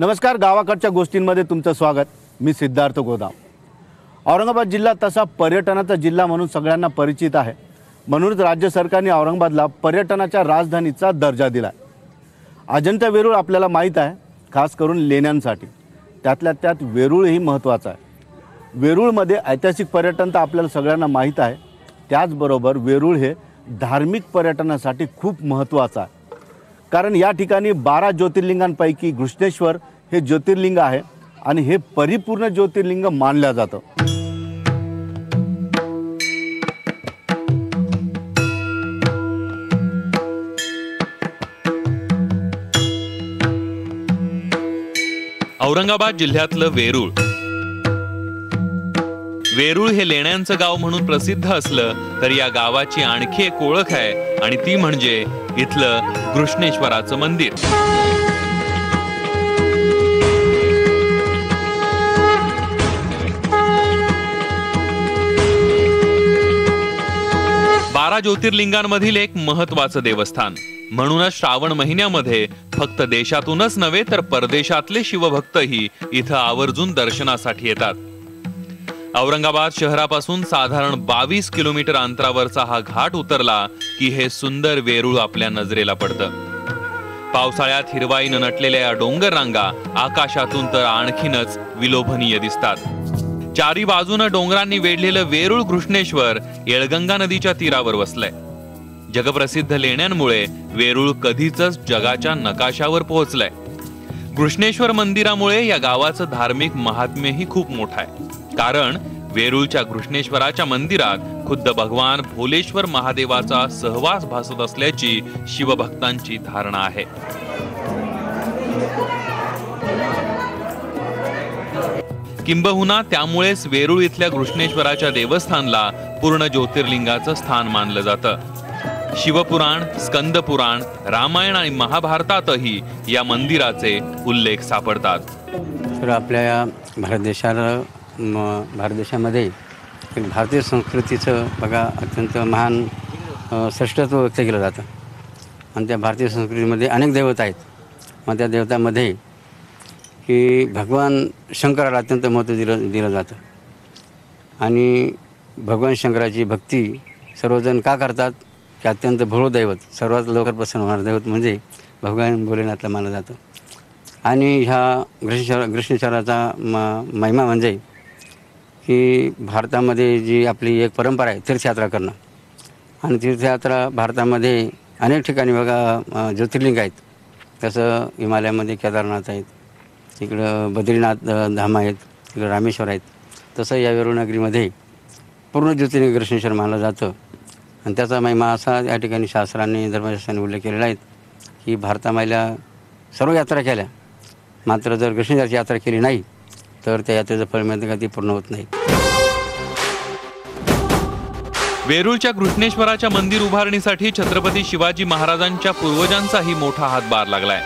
नमस्कार गावाकडच्या गोष्टींमध्ये तुमचं स्वागत. मी सिद्धार्थ गोदाम. औरंगाबाद जिल्हा तसा पर्यटनाचा जिल्हा म्हणून सगळ्यांना परिचित आहे. म्हणूनच राज्य सरकारने औरंगाबादला पर्यटनाच्या राजधानीचा दर्जा दिला आहे अजंठा वेरूळ आपल्याला माहीत आहे खास करून लेण्यांसाठी. त्यातल्या त्यात वेरूळही महत्त्वाचं आहे. वेरूळमध्ये ऐतिहासिक पर्यटन तर आपल्याला सगळ्यांना माहीत आहे. त्याचबरोबर वेरूळ हे धार्मिक पर्यटनासाठी खूप महत्त्वाचं आहे. कारण या ठिकाणी बारा ज्योतिर्लिंगांपैकी घृष्णेश्वर हे ज्योतिर्लिंग आहे आणि हे परिपूर्ण ज्योतिर्लिंग मानलं जातं. औरंगाबाद जिल्ह्यातलं वेरूळ. वेरूळ हे लेण्यांचं गाव म्हणून प्रसिद्ध असलं तर या गावाची आणखी एक ओळख आहे. आणि ती म्हणजे इथलं कृष्णेश्वराचं मंदिर. बारा ज्योतिर्लिंगांमधील एक महत्वाचं देवस्थान. म्हणूनच श्रावण महिन्यामध्ये फक्त देशातूनच नव्हे तर परदेशातले शिवभक्तही इथं आवर्जून दर्शनासाठी येतात. औरंगाबाद शहरापासून साधारण बावीस किलोमीटर अंतरावरचा हा घाट उतरला की हे सुंदर वेरूळ आपल्या नजरेला पडतं. पावसाळ्यात हिरवाईनं नटलेल्या या डोंगर रांगा आकाशातून तर आणखीनच विलोभनीय दिसतात. चारी बाजूनं डोंगरांनी वेढलेलं वेरूळ कृष्णेश्वर येळगंगा नदीच्या तीरावर वसलंय. जगप्रसिद्ध लेण्यांमुळे वेरूळ कधीच जगाच्या नकाशावर पोहोचलंय. कृष्णेश्वर मंदिरामुळे या गावाचं धार्मिक महात्म्यही खूप मोठं आहे. कारण वेरूळच्या घृष्णेश्वराच्या मंदिरात खुद्द भगवान भोलेश्वर महादेवाचा सहवास भासत असल्याची शिवभक्तांची धारणा आहे. किंबहुना त्यामुळेच वेरूळ इथल्या घृष्णेश्वराच्या देवस्थानला पूर्ण ज्योतिर्लिंगाचं स्थान मानलं जातं. शिवपुराण स्कंदपुराण रामायण आणि महाभारतातही या मंदिराचे उल्लेख सापडतात. तर आपल्या या भारत देशाला म भारत देशामध्ये एक भारतीय संस्कृतीचं बघा अत्यंत महान श्रेष्ठत्व व्यक्त केलं जातं. आणि त्या भारतीय संस्कृतीमध्ये अनेक देवता आहेत. मग त्या देवतामध्ये की भगवान शंकराला अत्यंत महत्त्व दिलं दिलं जातं. आणि भगवान शंकराची भक्ती सर्वजण का करतात? की अत्यंत भोळं दैवत सर्वात लवकर प्रसन्न होणारं दैवत म्हणजे भगवान भोलेनाथला मानलं जातं. आणि ह्या ग्रष्णेश्वर ग्रष्णेश्वराचा म महिमा म्हणजे की भारतामध्ये जी आपली एक परंपरा आहे तीर्थयात्रा करणं. आणि तीर्थयात्रा भारतामध्ये अनेक ठिकाणी बघा ज्योतिर्लिंग आहेत. तसं हिमालयामध्ये केदारनाथ आहेत इकडं बद्रीनाथ धाम आहेत इकडं रामेश्वर आहेत. तसं या वेरुळनगरीमध्ये पूर्ण ज्योतिर्लिंग कृष्णेश्वर मानलं जातं. आणि त्याचा महिमा असा या ठिकाणी शास्त्रांनी धर्मशास्त्रांनी उल्लेख केलेला आहे की भारतामाईला सर्व यात्रा केल्या. मात्र जर कृष्णेश्वराची यात्रा केली नाही तर त्या यात्रेचं फळ मिळते का ती पूर्ण होत नाही. वेरूळच्या कृष्णेश्वराच्या मंदिर उभारणीसाठी छत्रपती शिवाजी महाराजांच्या पूर्वजांचाही मोठा हातभार लागलाय.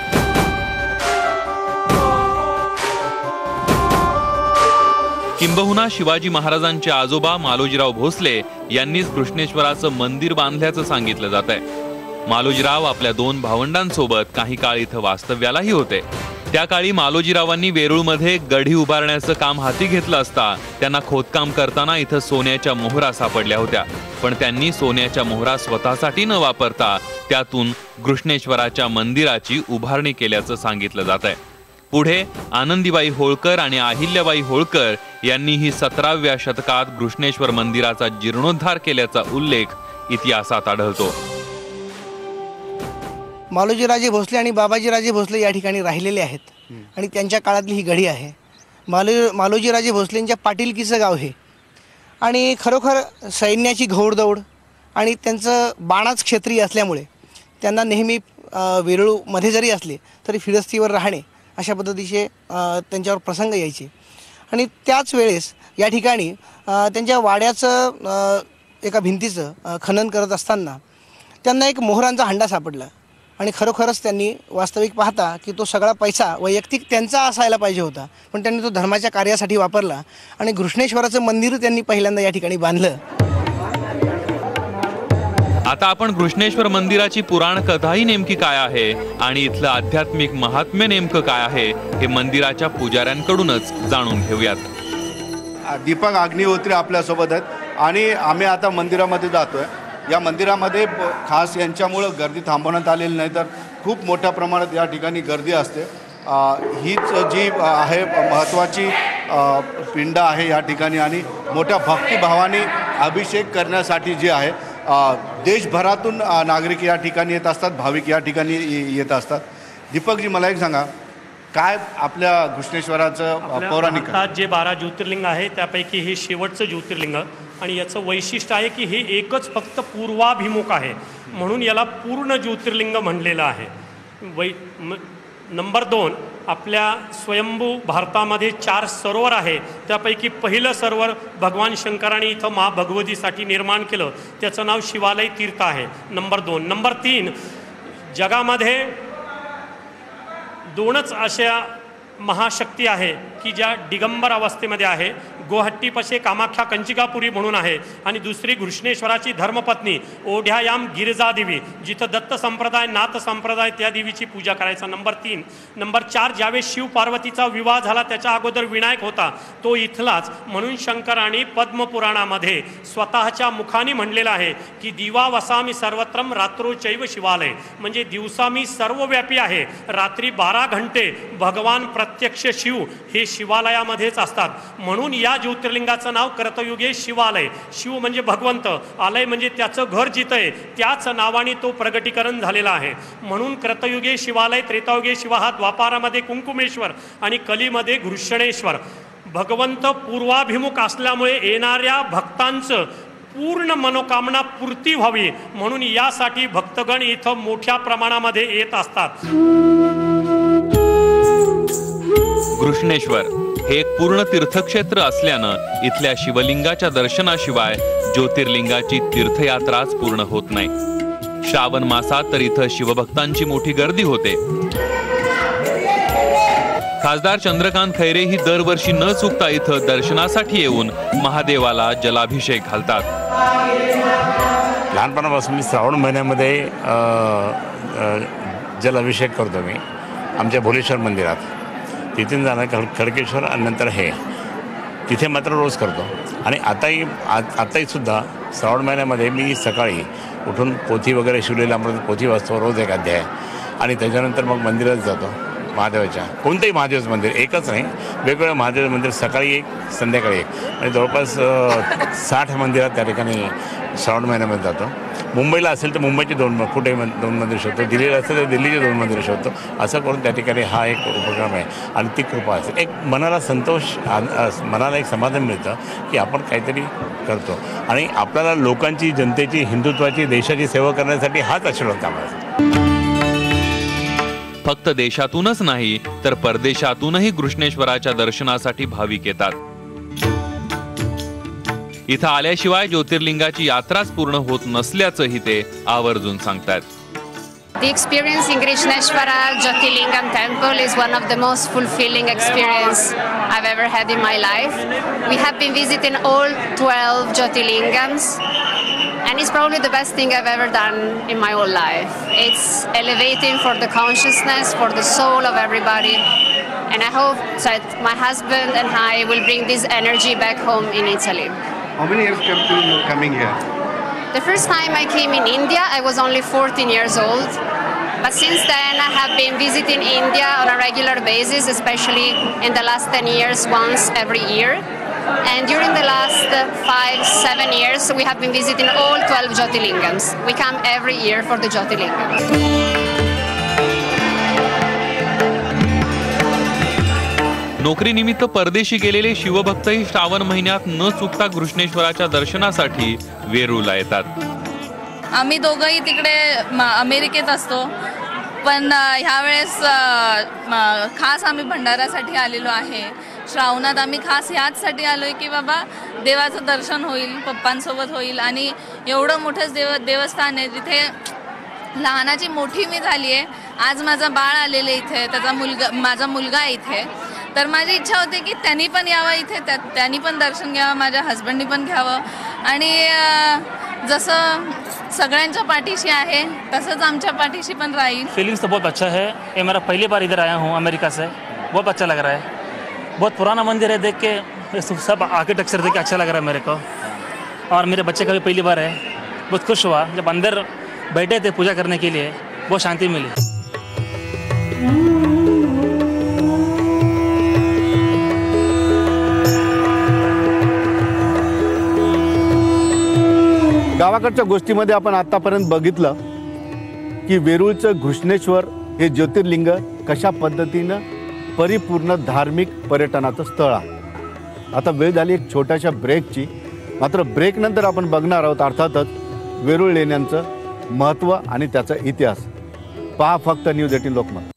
किंबहुना शिवाजी महाराजांचे आजोबा मालोजीराव भोसले यांनीच कृष्णेश्वराचं मंदिर बांधल्याचं सांगितलं जात आहे मालोजीराव आपल्या दोन भावंडांसोबत काही काळ इथं वास्तव्यालाही होते. त्या काळी मालोजीरावांनी वेरूळमध्ये गढी उभारण्याचं काम हाती घेतलं असता त्यांना खोदकाम करताना इथं सोन्याच्या मोहरा सापडल्या होत्या. पण त्यांनी सोन्याच्या मोहरा स्वतःसाठी न वापरता त्यातून कृष्णेश्वराच्या मंदिराची उभारणी केल्याचं सांगितलं जात आहे. पुढे आनंदीबाई होळकर आणि अहिल्याबाई होळकर यांनीही सतराव्या शतकात घृष्णेश्वर मंदिराचा जीर्णोद्धार केल्याचा उल्लेख इतिहासात आढळतो. मालोजीराजे भोसले आणि बाबाजीराजे भोसले या ठिकाणी राहिलेले आहेत. आणि त्यांच्या काळातली ही गढी आहे. मालो मालोजीराजे भोसलेंच्या पाटीलकीचं गाव हे. आणि खरोखर सैन्याची घोडदौड आणि त्यांचं बाणाच क्षेत्रीय असल्यामुळे त्यांना नेहमी वेरूळमध्ये जरी असले तरी फिरस्तीवर राहणे अशा पद्धतीचे त्यांच्यावर प्रसंग यायचे. आणि त्याच वेळेस या ठिकाणी त्यांच्या वाड्याचं एका भिंतीचं खनन करत असताना त्यांना एक मोहरांचा हंडा सापडला. आणि खरोखरच त्यांनी वास्तविक पाहता की तो सगळा पैसा वैयक्तिक त्यांचा असायला पाहिजे होता. पण त्यांनी तो धर्माच्या कार्यासाठी वापरला आणि घृष्णेश्वराचं मंदिर त्यांनी पहिल्यांदा या ठिकाणी बांधलं. आता आपण कृष्णेश्वर मंदिराची पुराण कथाही नेमकी काय आहे आणि इथलं आध्यात्मिक महात्म्य नेमकं काय आहे हे मंदिराच्या पुजाऱ्यांकडूनच जाणून घेऊयात. दीपक अग्निहोत्री आपल्यासोबत आहेत आणि आम्ही आता मंदिरामध्ये जातोय. या मंदिरामध्ये खास यांच्यामुळं गर्दी थांबवण्यात आलेली नाही तर खूप मोठ्या प्रमाणात या ठिकाणी गर्दी असते. हीच जी आहे महत्त्वाची पिंड आहे या ठिकाणी आणि मोठ्या भक्तिभावाने अभिषेक करण्यासाठी जे आहे देशभरातून नागरिक या ठिकाणी येत असतात भाविक या ठिकाणी येत असतात. दीपकजी मला एक सांगा काय आपल्या घृष्णेश्वराचं पौराणिक जे बारा ज्योतिर्लिंग आहे त्यापैकी हे शेवटचं ज्योतिर्लिंग. आणि याचं वैशिष्ट्य आहे की हे एकच फक्त पूर्वाभिमुख आहे. म्हणून याला पूर्ण ज्योतिर्लिंग म्हणलेलं आहे. वै नंबर दोन आपल्या स्वयंभू भारतामध्ये चार सरोवर आहे. त्यापैकी पहिलं सरोवर भगवान शंकराने इथं महाभगवतीसाठी निर्माण केलं. त्याचं नाव शिवालय तीर्थ आहे. नंबर दोन. नंबर तीन जगामध्ये दोनच अशा महाशक्ती आहे की ज्या दिगंबर अवस्थेमध्ये आहे. गोहट्टीपशे कामाख्या कंचिकापुरी म्हणून आहे. आणि दुसरी घृष्णेश्वराची धर्मपत्नी ओढ्यायाम गिरिजादेवी जिथं दत्त संप्रदाय नाथ संप्रदाय त्या देवीची पूजा करायचा. नंबर तीन. नंबर चार ज्यावेळेस शिव पार्वतीचा विवाह झाला त्याच्या अगोदर विनायक होता. तो इथलाच म्हणून शंकराने पद्मपुराणामध्ये स्वतःच्या मुखाने म्हणलेलं आहे की दिवा वसामी सर्वत्रम रात्रोचैव शिवालय. म्हणजे दिवसा मी सर्वव्यापी आहे. रात्री बारा घंटे भगवान प्रत्यक्ष शिव हे शिवालयामध्येच असतात. म्हणून या ज्योतिर्लिंगाचं नाव कर्तयुगे शिवालय. शिव म्हणजे भगवंत आलय म्हणजे त्याचं घर जिथं आहे त्याच नावाने तो प्रगटीकरण झालेला आहे. म्हणून कृतयुगे शिवालय त्रेतायुगे शिवा हा द्वापारामध्ये कुंकुमेश्वर आणि कलीमध्ये घृष्णेश्वर. भगवंत पूर्वाभिमुख असल्यामुळे येणाऱ्या भक्तांचं पूर्ण मनोकामना पूर्ती व्हावी. म्हणून यासाठी भक्तगण इथं मोठ्या प्रमाणामध्ये येत असतात. कृष्णेश्वर हे एक पूर्ण तीर्थक्षेत्र असल्यानं इथल्या शिवलिंगाच्या दर्शनाशिवाय ज्योतिर्लिंगाची तीर्थयात्राच पूर्ण होत नाही. श्रावण मासात तर इथं शिवभक्तांची मोठी गर्दी होते. खासदार चंद्रकांत खैरे ही दरवर्षी न चुकता इथं दर्शनासाठी येऊन महादेवाला जलाभिषेक घालतात. लहानपणापासून मी श्रावण महिन्यामध्ये जलाभिषेक करतो मी. आमच्या भोलेश्वर मंदिरात. तिथून जाणं खड खडकेश्वर आणि नंतर हे. तिथे मात्र रोज करतो. आणि आताही आ आताहीसुद्धा श्रावण महिन्यामध्ये मी सकाळी उठून पोथी वगैरे शिवलेला अमृत पोथी वाचतो रोज एक अध्याय. आणि त्याच्यानंतर मग मंदिरात जातो महादेवाच्या. कोणतंही महादेवाचं मंदिर एकच नाही वेगवेगळं महादेव मंदिर सकाळी एक संध्याकाळी एक. आणि जवळपास साठ मंदिरात त्या ठिकाणी श्रावण महिन्यामध्ये जातो. मुंबईला असेल तर मुंबईचे दोन कुठे मन दोन मंदिर शोधतो दिल्लीला असेल तर दिल्लीचे दोन मंदिर शोधतो. असं करून त्या ठिकाणी हा एक उपक्रम आहे आणि ती कृपा असेल. एक मनाला संतोष मनाला एक समाधान मिळतं की आपण काहीतरी करतो. आणि आपल्याला लोकांची जनतेची हिंदुत्वाची देशाची सेवा करण्यासाठी हाच आशीर्वाद कामाचा फक्त देशातूनच नाही तर परदेशातूनही कृष्णेश्वराच्या दर्शनासाठी भाविक येतात. इथं आल्याशिवाय ज्योतिर्लिंगाची यात्राच पूर्ण होत नसल्याचंही ते आवर्जून सांगतात The experience in Krishneshwara Jyotirlingam temple is one of the most fulfilling experience I've ever had in my life. We have been visiting all 12 Jyotirlingams and it's probably the best thing I've ever done in my whole life. It's elevating for the consciousness, for the soul of everybody. And I hope that my husband and I will bring this energy back home in Italy. How many years come to coming here? The first time I came in India, I was only 14 years old. But since then, I have been visiting India on a regular basis, especially in the last 10 years, once every year. And during the last five, seven years, we have been visiting all 12 Jyotirlingams. We come every year for the Jyotirlingam. नोकरीनिमित्त परदेशी गेलेले शिवभक्तही श्रावण महिन्यात न चुकता कृष्णेश्वराच्या दर्शनासाठी वेरूळला येतात. आम्ही दोघंही तिकडे अमेरिकेत असतो. पण ह्यावेळेस खास आम्ही भंडाऱ्यासाठी आलेलो आहे. श्रावणात आम्ही खास ह्याचसाठी आलो आहे की बाबा देवाचं दर्शन होईल पप्पांसोबत होईल. आणि एवढं मोठंच देव देवस्थान आहे तिथे लहानाची मोठी मी झाली आहे आज माझा बाळ आलेलं इथे त्याचा मुलगा माझा मुलगा आहे इथे. तर माझी इच्छा होती की त्यांनी पण यावं इथे त्या त्यांनी पण दर्शन घ्यावं माझ्या हस्बंडनी पण घ्यावं. आणि जसं सगळ्यांच्या पाठीशी आहे तसंच आमच्या पाठीशी पण राहील. फीलिंग्स तो बहुत अच्छा है। ये मेरा पहली बार इधर आया हूँ अमेरिका से। बहुत अच्छा लग रहा है। बहुत पुराना मंदिर है देख के सब- सब आर्किटेक्चर देख के अच्छा लग रहा है मेरे को। और मेरे बच्चे का भी पहली बार है। बहुत खुश हुआ जब अंदर बैठे थे पूजा करने के लिए बहुत शांति मिली। गावाकडच्या गोष्टीमध्ये आपण आतापर्यंत बघितलं की वेरूळचं घृष्णेश्वर हे ज्योतिर्लिंग कशा पद्धतीनं परिपूर्ण धार्मिक पर्यटनाचं स्थळ आहे. आता वेळ झाली एक छोट्याशा ब्रेकची मात्र ब्रेकनंतर आपण बघणार आहोत अर्थातच वेरूळ लेण्यांचं महत्त्व आणि त्याचा इतिहास. पहा फक्त न्यूज एटीन लोकमत.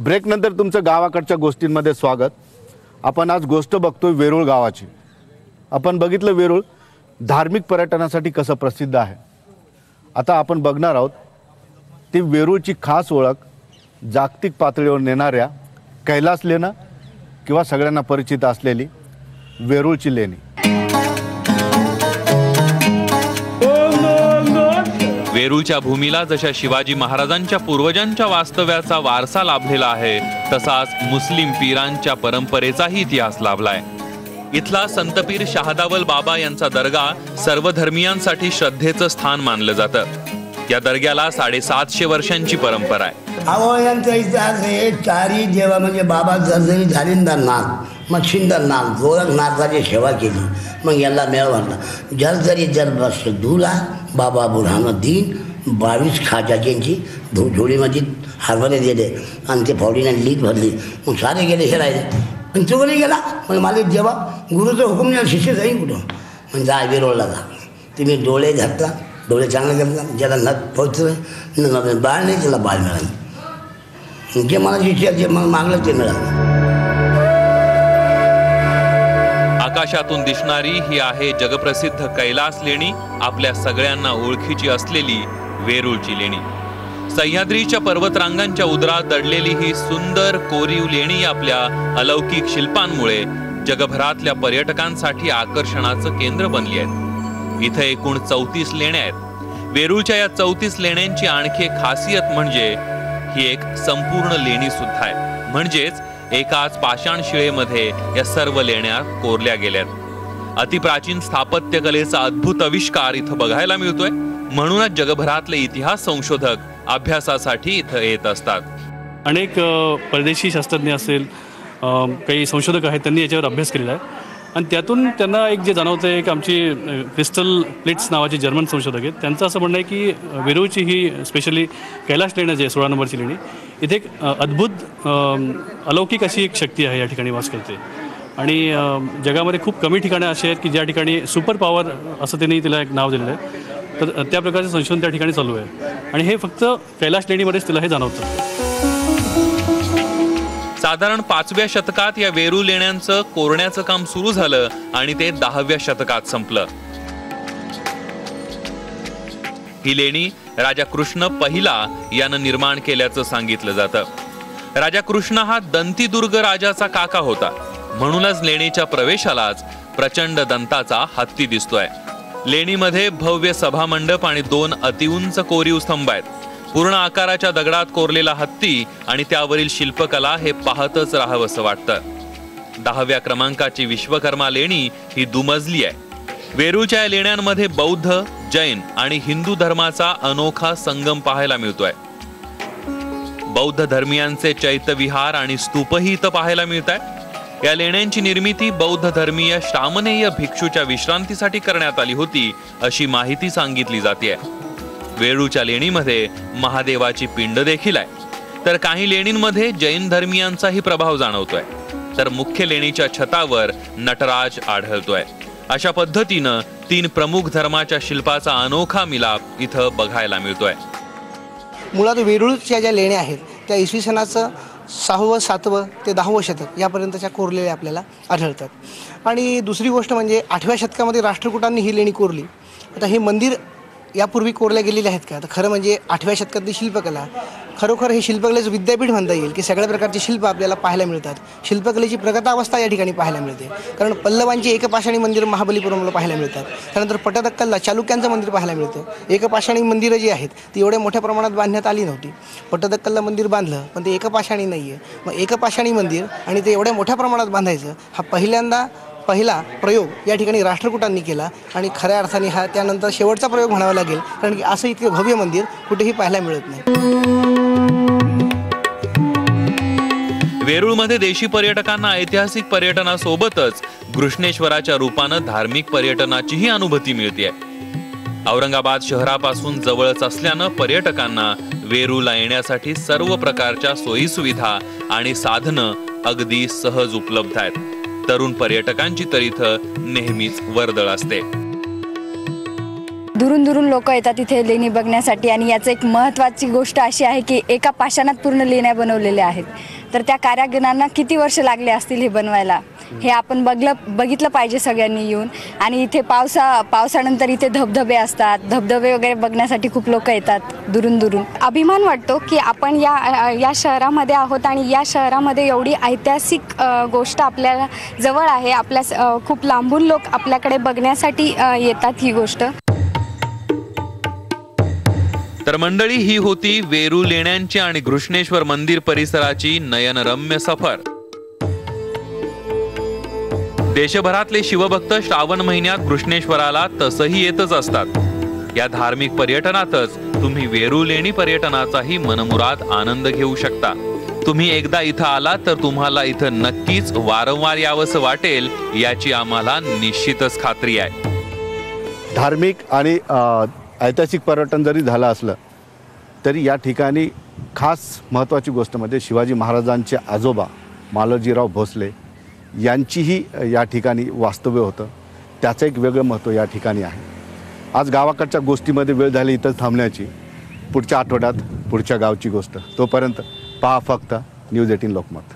ब्रेकनंतर तुमचं गावाकडच्या गोष्टींमध्ये स्वागत. आपण आज गोष्ट बघतोय वेरूळ गावाची. आपण बघितलं वेरूळ धार्मिक पर्यटनासाठी कसं प्रसिद्ध आहे. आता आपण बघणार आहोत ती वेरूळची खास ओळख जागतिक पातळीवर नेणाऱ्या कैलास लेणं किंवा सगळ्यांना परिचित असलेली वेरूळची लेणी. वेरूळच्या भूमीला जशा शिवाजी महाराजांच्या पूर्वजांच्या वास्तव्याचा वारसा लाभलेला आहे तसाच मुस्लिम पीरांच्या परंपरेचाही इतिहास लाभलाय. इथला संतपीर शहादावल बाबा यांचा दर्गा सर्व धर्मियांसाठी श्रद्धेचं स्थान मानलं जातं. या दर्ग्याला साडेसातशे वर्षांची परंपरा आहे. अहो यांचा इतिहास आहे चारी जेव्हा म्हणजे बाबा जर्जरी झालिंदरनाथ मग शिंदरनाथ गोरखनाथाची सेवा केली. मग याला मेळ वाटला जर्जरी जलबस धुला बाबा बुरहानुद्दीन बावीस खाजाजींची धु झोळीमध्ये हरभरे दिले आणि ते फौडीने लीक भरली. मग सारे गेले हे राहिले पण तो कोणी गेला. मग मालिक जेव्हा गुरुचं हुकूम नाही शिष्य जाईन कुठं? मग जा विरोळला जा. तुम्ही डोळे घातला डोळे चांगले घातला ज्याला नथ पोचलं बाळ नाही त्याला बाळ मिळालं. जे मला शिष्य जे मला मागलं ते मिळालं. आकाशातून दिसणारी ही आहे जगप्रसिद्ध कैलास लेणी आपल्या सगळ्यांना ओळखीची असलेली वेरूळची लेणी. सह्याद्रीच्या पर्वतरांगांच्या उदरात दडलेली ही सुंदर कोरीव लेणी आपल्या अलौकिक शिल्पांमुळे जगभरातल्या पर्यटकांसाठी आकर्षणाचं केंद्र बनली आहेत इथं एकूण चौतीस लेण्या आहेत. वेरूळच्या या चौतीस लेण्यांची आणखी एक खासियत म्हणजे ही एक संपूर्ण लेणी सुद्धा आहे. म्हणजेच एकाच पाषाण शिळेमध्ये या सर्व लेण्या कोरल्या गेल्यात. अतिप्राचीन स्थापत्यकलेचा अद्भुत आविष्कार इथं बघायला मिळतोय. म्हणूनच जगभरातले इतिहास संशोधक अभ्यासासाठी इथं येत असतात. अनेक परदेशी शास्त्रज्ञ असेल काही संशोधक आहेत त्यांनी याच्यावर अभ्यास केलेला आहे. आणि त्यातून त्यांना एक जे जाणवतं आहे एक आमची क्रिस्टल प्लेट्स नावाचे जर्मन संशोधक आहेत. त्यांचं असं म्हणणं आहे की अ, वेरूळची ही स्पेशली कैलाश लेणं जे आहे सोळा नंबरची लेणी इथे एक अद्भुत अलौकिक अशी एक शक्ती आहे या ठिकाणी वास करते. आणि जगामध्ये खूप कमी ठिकाणं अशी आहेत की ज्या ठिकाणी सुपर पॉवर असं त्यांनी तिला एक नाव दिलेलं आहे. तर त्या प्रकारचं संशोधन त्या ठिकाणी चालू आहे. आणि हे फक्त कैलाश लेणीमध्येच तिला हे जाणवतं. साधारण पाचव्या शतकात या वेरू लेण्यांचं कोरण्याचं काम सुरू झालं आणि ते दहाव्या शतकात संपलं. ही लेणी राजा कृष्ण पहिला यानं निर्माण केल्याचं सांगितलं जातं. राजा कृष्ण हा दंतीदुर्ग राजाचा काका होता. म्हणूनच लेणीच्या प्रवेशालाच प्रचंड दंताचा हत्ती दिसतोय. लेणीमध्ये भव्य सभामंडप आणि दोन अतिउंच कोरीव स्तंभ आहेत. पूर्ण आकाराच्या दगडात कोरलेला हत्ती आणि त्यावरील शिल्पकला हे पाहतच राहावंसं वाटतं. दहाव्या क्रमांकाची विश्वकर्मा लेणी ही दुमजली आहे. वेरूळच्या लेण्यांमध्ये बौद्ध जैन आणि हिंदू धर्माचा अनोखा संगम पाहायला मिळतोय. बौद्ध धर्मियांचे चैत्यविहार आणि स्तूपही इथं पाहायला मिळत आहे या लेण्यांची निर्मिती बौद्ध धर्मीय श्रामनेय भिक्षूच्या विश्रांतीसाठी करण्यात आली होती अशी माहिती सांगितली जाते वेळूच्या लेणीमध्ये महादेवाची पिंड देखील आहे. तर काही लेणींमध्ये जैन धर्मियांचाही प्रभाव जाणवतोय. तर मुख्य लेणीच्या छतावर नटराज आढळतोय. अशा पद्धतीनं तीन प्रमुख धर्माच्या शिल्पाचा अनोखा मिलाप इथं बघायला मिळतोय. मुळात वेरूळच्या ज्या लेण्या आहेत त्या इसवी सनाचं सहावं सातवं ते दहावं शतक यापर्यंतच्या कोरलेल्या आपल्याला आढळतात. आणि दुसरी गोष्ट म्हणजे आठव्या शतकामध्ये राष्ट्रकुटांनी ही लेणी कोरली. आता हे मंदिर यापूर्वी कोरल्या गेलेले आहेत का? तर खरं म्हणजे आठव्या शतकातली शिल्पकला खरोखर हे शिल्पकलेचं विद्यापीठ म्हणता येईल की सगळ्या प्रकारचे शिल्प आपल्याला पाहायला मिळतात. शिल्पकलेची प्रगतावस्था या ठिकाणी पाहायला मिळते. कारण पल्लवांची एकपाषाणी मंदिर महाबलीपुरमला पाहायला मिळतात. त्यानंतर पटदक्कलला चालुक्यांचं मंदिर पाहायला मिळतं. एकपाषाणी मंदिरं जी आहेत ती एवढ्या मोठ्या प्रमाणात बांधण्यात आली नव्हती. पटदक्कलला मंदिर बांधलं पण ते एकपाषाणी नाही आहे मग एकपाषाणी मंदिर आणि ते एवढ्या मोठ्या प्रमाणात बांधायचं हा पहिल्यांदा पहिला प्रयोग या ठिकाणी राष्ट्रकूटांनी केला आणि खऱ्या अर्थाने हा त्यानंतर शेवटचा प्रयोग म्हणावा लागेल कारण की असं इतकं भव्य मंदिर कुठेही पाहायला मिळत नाही. वेरूळमध्ये देशी पर्यटकांना ऐतिहासिक पर्यटनासोबतच घृष्णेश्वराच्या रूपानं धार्मिक पर्यटनाचीही अनुभूती मिळते. औरंगाबाद शहरापासून जवळच असल्यानं पर्यटकांना वेरूळला येण्यासाठी सर्व प्रकारच्या सोयीसुविधा आणि साधनं अगदी सहज उपलब्ध आहेत. तरुण पर्यटकांची तर इथं नेहमीच वर्दळ असते. दुरून दुरून लोक येतात इथे लेणी बघण्यासाठी आणि याचं एक महत्त्वाची गोष्ट अशी आहे की एका पाषाणात पूर्ण लेण्या बनवलेल्या आहेत. तर त्या कारागिरांना किती वर्ष लागले असतील हे बनवायला? हे आपण बघलं बघितलं पाहिजे सगळ्यांनी येऊन. आणि इथे पावसा पावसानंतर इथे धबधबे असतात. धबधबे वगैरे बघण्यासाठी खूप लोक येतात दुरून दुरून. अभिमान वाटतो की आपण या या शहरामध्ये आहोत आणि या शहरामध्ये एवढी ऐतिहासिक गोष्ट आपल्याला जवळ आहे. आपल्या खूप लांबून लोक आपल्याकडे बघण्यासाठी येतात ही गोष्ट. तर मंडळी ही होती वेरू लेण्यांची आणि घृष्णेश्वर मंदिर परिसराची नयनरम्य सफर. देशभरातले शिवभक्त श्रावण महिन्यात घृष्णेश्वराला तसही येतच असतात. या धार्मिक पर्यटनातच तुम्ही वेरू लेणी पर्यटनाचाही मनमुराद आनंद घेऊ शकता. तुम्ही एकदा इथं आला तर तुम्हाला इथं नक्कीच वारंवार यावंसं वाटेल याची आम्हाला निश्चितच खात्री आहे. धार्मिक आणि ऐतिहासिक पर्यटन जरी झालं असलं तरी या ठिकाणी खास महत्त्वाची गोष्ट म्हणजे शिवाजी महाराजांचे आजोबा मालोजीराव भोसले यांचीही या ठिकाणी वास्तव्य होतं. त्याचं एक वेगळं महत्त्व या ठिकाणी आहे. आज गावाकडच्या गोष्टीमध्ये वेळ झाली इथं थांबण्याची. पुढच्या आठवड्यात पुढच्या गावची गोष्ट. तोपर्यंत पहा फक्त न्यूज एटीन लोकमत.